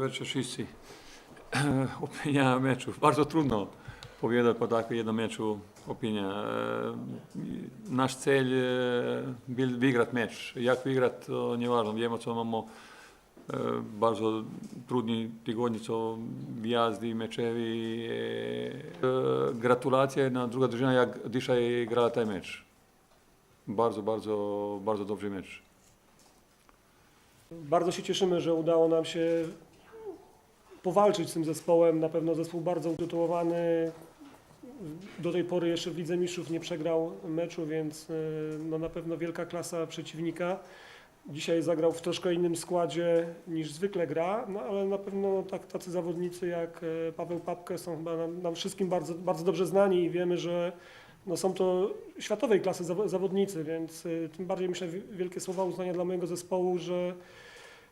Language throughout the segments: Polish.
Wieczór wszyscy. Opinia meczu. Bardzo trudno powiedzieć po takim jednym meczu opinia. E, Naš celj je bil vygrati meč. Jak vygrati, to nie ważne. Wiemy, co mamy e, bardzo trudni tygodni, co wjazdy, meczewi. E, Gratulacje na druga drużyna, jak dzisiaj grała ten mecz. Bardzo, bardzo, bardzo dobry mecz. Bardzo się cieszymy, że udało nam się powalczyć z tym zespołem. Na pewno zespół bardzo utytułowany. Do tej pory jeszcze w Lidze Mistrzów nie przegrał meczu, więc y, no na pewno wielka klasa przeciwnika. Dzisiaj zagrał w troszkę innym składzie niż zwykle gra, no ale na pewno tak, tacy zawodnicy jak e, Paweł Papkę są chyba nam, nam wszystkim bardzo, bardzo dobrze znani i wiemy, że no są to światowej klasy zawo- zawodnicy, więc y, tym bardziej myślę wi- wielkie słowa uznania dla mojego zespołu, że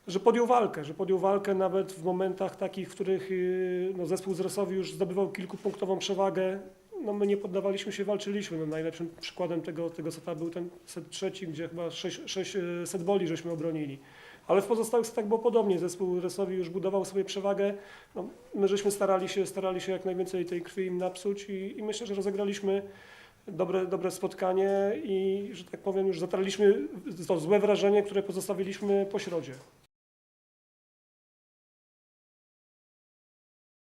że podjął walkę, że podjął walkę nawet w momentach takich, w których y, no, zespół z Resowi już zdobywał kilkupunktową przewagę. No, my nie poddawaliśmy się, walczyliśmy. No, najlepszym przykładem tego, tego seta był ten set trzeci, gdzie chyba sześć, sześć y, set boli żeśmy obronili. Ale w pozostałych setach było podobnie. Zespół Resowi już budował sobie przewagę. No, my żeśmy starali się, starali się jak najwięcej tej krwi im napsuć i, i myślę, że rozegraliśmy dobre, dobre spotkanie i, że tak powiem, już zatarliśmy to złe wrażenie, które pozostawiliśmy po środzie.